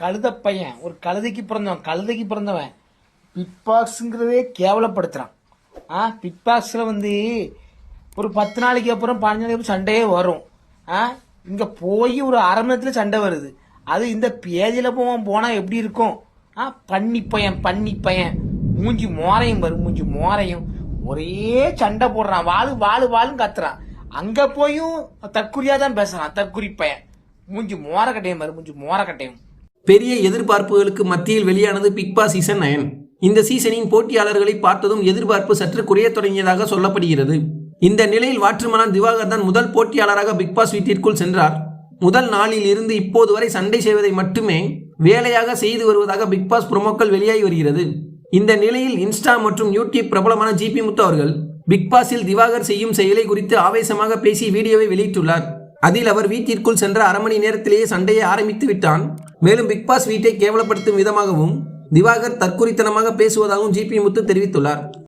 கழுத பையன் ஒரு கழுதைக்கு பிறந்தவன் கழுதைக்கு பிறந்தவன். பிட் பாக்ஸுங்கிறதே ஆ பிட் பாக்ஸில் வந்து ஒரு பத்து நாளைக்கு அப்புறம் பதினஞ்சு நாளைக்கு அப்புறம் சண்டையே வரும். ஆ இங்கே போய் ஒரு அரை மணி நேரத்தில் சண்டை வருது. அது இந்த பேஜில் போவோம் போனால் எப்படி இருக்கும்? ஆ பன்னி பையன் பன்னி பையன். மூஞ்சி மோரையும் வரும் மூஞ்சி மோரையும். ஒரே சண்டை போடுறான். வாழு வாழு வாழுன்னு கத்துறான். அங்கே போயும் தற்குறியாக தான் பேசுகிறான் தற்குறி பையன். மூஞ்சி மோரக்கட்டையும் வரும் மூஞ்சி மோரக்கட்டையும் பெரிய எதிர்பார்ப்புகளுக்கு மத்தியில் வெளியானது பிக் பாஸ் சீசன் நயன் இந்த சீசனின் போட்டியாளர்களை பார்த்ததும் எதிர்பார்ப்பு சற்று குறையத் தொடங்கியதாக சொல்லப்படுகிறது. இந்த நிலையில் வாற்றுமனான் திவாகர் தான் முதல் போட்டியாளராக பிக் பாஸ் வீட்டிற்குள் சென்றார். முதல் நாளில் இருந்து இப்போது வரை சண்டை செய்வதை மட்டுமே வேலையாக செய்து வருவதாக பிக் பாஸ் ப்ரோமோக்கள் வெளியாகி வருகிறது. இந்த நிலையில் இன்ஸ்டா மற்றும் யூடியூப் பிரபலமான ஜிபி முத்து அவர்கள் பிக் பாஸில் திவாகர் செய்யும் செயலை குறித்து ஆவேசமாக பேசி வீடியோவை வெளியிட்டுள்ளார். அதில் அவர் வீட்டிற்குள் சென்ற அரை மணி நேரத்திலேயே சண்டையை ஆரம்பித்து விட்டான். மேலும் பிக்பாஸ் வீட்டை கேவலப்படுத்தும் விதமாகவும் திவாகர் தற்குறித்தனமாக பேசுவதாகவும் ஜிபி முத்து தெரிவித்துள்ளார்.